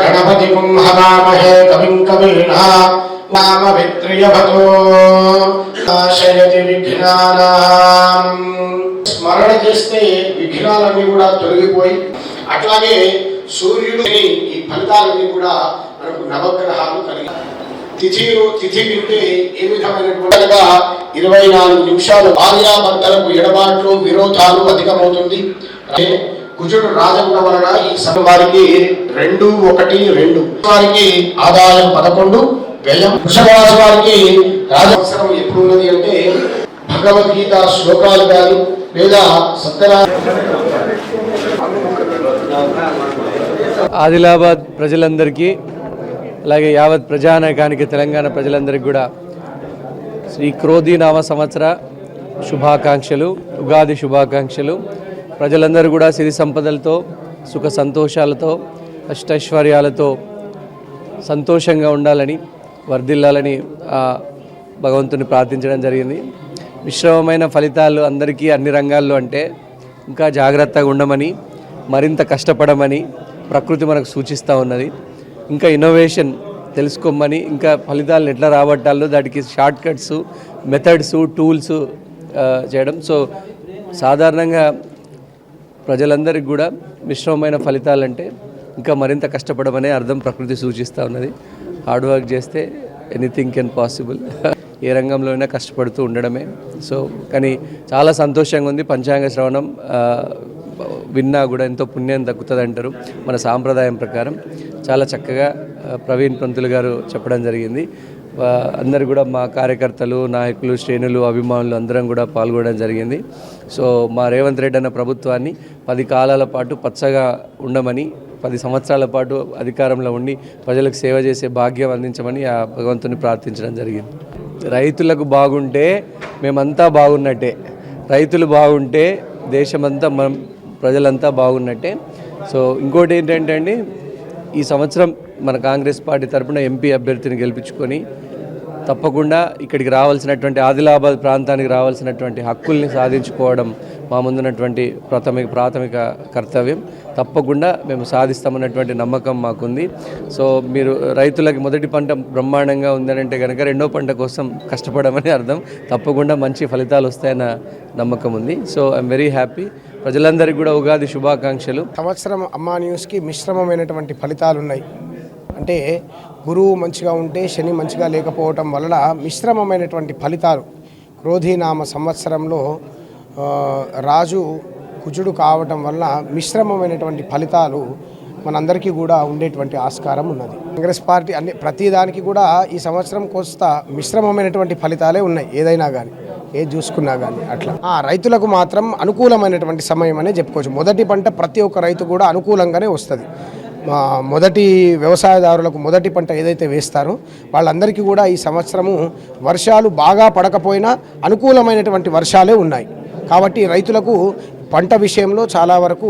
గణపతి హవామహే కవిం కవీనా నామ విత్రియభతో నాశయతి విఘ్నానాం. స్మరణ చేస్తే విఘ్నాలన్నీ కూడా తొలగిపోయి అట్లాగే సూర్యుడు ఈ ఫలితాలన్నీ కూడా మనకు నవగ్రహాలు కలిగి తిథిలో తిథి వింటే ఏ విధమైనటువంటి ఇరవై నాలుగు నిమిషాలు భార్యాభర్తలకు ఎడబాట్లు విరోధాలు అధికమవుతుంది. కుజుడు రాజగుణ వలన ఈ సభ వారికి రెండు ఒకటి రెండు. వారికి ఆదాయం పదకొండు వ్యయం వృషభరాశి వారికి రాజవసరం ఎప్పుడు ఉన్నది అంటే భగవద్గీత శ్లోకాలు కానీ లేదా సత్యనారాయణ ఆదిలాబాద్ ప్రజలందరికీ అలాగే యావత్ ప్రజానాయకానికి తెలంగాణ ప్రజలందరికీ కూడా శ్రీ క్రోధి నామ సంవత్సర శుభాకాంక్షలు ఉగాది శుభాకాంక్షలు. ప్రజలందరూ కూడా సిరి సంపదలతో సుఖ సంతోషాలతో అష్టైశ్వర్యాలతో సంతోషంగా ఉండాలని వర్ధిల్లాలని ఆ భగవంతుని ప్రార్థించడం జరిగింది. మిశ్రమమైన ఫలితాలు అందరికీ అన్ని రంగాల్లో అంటే ఇంకా జాగ్రత్తగా ఉండమని మరింత కష్టపడమని ప్రకృతి మనకు సూచిస్తూ ఉన్నది. ఇంకా ఇన్నోవేషన్ తెలుసుకోమని ఇంకా ఫలితాలను ఎట్లా రాబట్టాలో దానికి షార్ట్ కట్స్ మెథడ్స్ టూల్స్ చేయడం. సో సాధారణంగా ప్రజలందరికీ కూడా మిశ్రమమైన ఫలితాలంటే ఇంకా మరింత కష్టపడమనే అర్థం ప్రకృతి సూచిస్తూ ఉన్నది. హార్డ్ వర్క్ చేస్తే ఎనీథింగ్ కెన్ పాసిబుల్ ఏ రంగంలో అయినా కష్టపడుతూ ఉండడమే. సో కానీ చాలా సంతోషంగా ఉంది పంచాంగ శ్రవణం. విన్నా కూడా ఎంతో పుణ్యం దక్కుతుంది అంటారు మన సాంప్రదాయం ప్రకారం. చాలా చక్కగా ప్రవీణ్ పంతులు గారు చెప్పడం జరిగింది. అందరు కూడా మా కార్యకర్తలు నాయకులు శ్రేణులు అభిమానులు అందరం కూడా పాల్గొనడం జరిగింది. సో మా రేవంత్ రెడ్డి అన్న ప్రభుత్వాన్ని పది కాలాల పాటు పచ్చగా ఉండమని పది సంవత్సరాల పాటు అధికారంలో ఉండి ప్రజలకు సేవ చేసే భాగ్యం అందించమని ఆ భగవంతుని ప్రార్థించడం జరిగింది. రైతులకు బాగుంటే మేమంతా బాగున్నట్టే. రైతులు బాగుంటే దేశమంతా మనం ప్రజలంతా బాగున్నట్టే. సో ఇంకోటి ఏంటంటే అండి ఈ సంవత్సరం మన కాంగ్రెస్ పార్టీ తరఫున ఎంపీ అభ్యర్థిని గెలిపించుకొని తప్పకుండా ఇక్కడికి రావాల్సినటువంటి ఆదిలాబాద్ ప్రాంతానికి రావాల్సినటువంటి హక్కుల్ని సాధించుకోవడం మా ముందున్నటువంటి ప్రాథమిక ప్రాథమిక కర్తవ్యం. తప్పకుండా మేము సాధిస్తామన్నటువంటి నమ్మకం మాకుంది. సో మీరు రైతులకి మొదటి పంట బ్రహ్మాండంగా ఉందనంటే కనుక రెండో పంట కోసం కష్టపడమని అర్థం. తప్పకుండా మంచి ఫలితాలు వస్తాయన్న నమ్మకం ఉంది. సో ఐఎమ్ వెరీ హ్యాపీ ప్రజలందరికీ కూడా ఉగాది శుభాకాంక్షలు. సంవత్సరం అమ్మా న్యూస్కి మిశ్రమమైనటువంటి ఫలితాలు ఉన్నాయి అంటే గురువు మంచిగా ఉంటే శని మంచిగా లేకపోవటం వలన మిశ్రమమైనటువంటి ఫలితాలు. క్రోధీనామ సంవత్సరంలో రాజు కుజుడు కావటం వల్ల మిశ్రమమైనటువంటి ఫలితాలు మనందరికీ కూడా ఉండేటువంటి ఆస్కారం ఉన్నది. కాంగ్రెస్ పార్టీ అన్ని ప్రతిదానికి కూడా ఈ సంవత్సరం కోస్త మిశ్రమమైనటువంటి ఫలితాలే ఉన్నాయి ఏదైనా కానీ ఏది చూసుకున్నా కానీ అట్లా. ఆ, రైతులకు మాత్రం అనుకూలమైనటువంటి సమయం అనే చెప్పుకోవచ్చు. మొదటి పంట ప్రతి ఒక్క రైతు కూడా అనుకూలంగానే వస్తుంది. మొదటి వ్యవసాయదారులకు మొదటి పంట ఏదైతే వేస్తారో వాళ్ళందరికీ కూడా ఈ సంవత్సరము వర్షాలు బాగా పడకపోయినా అనుకూలమైనటువంటి వర్షాలే ఉన్నాయి. కాబట్టి రైతులకు పంట విషయంలో చాలా వరకు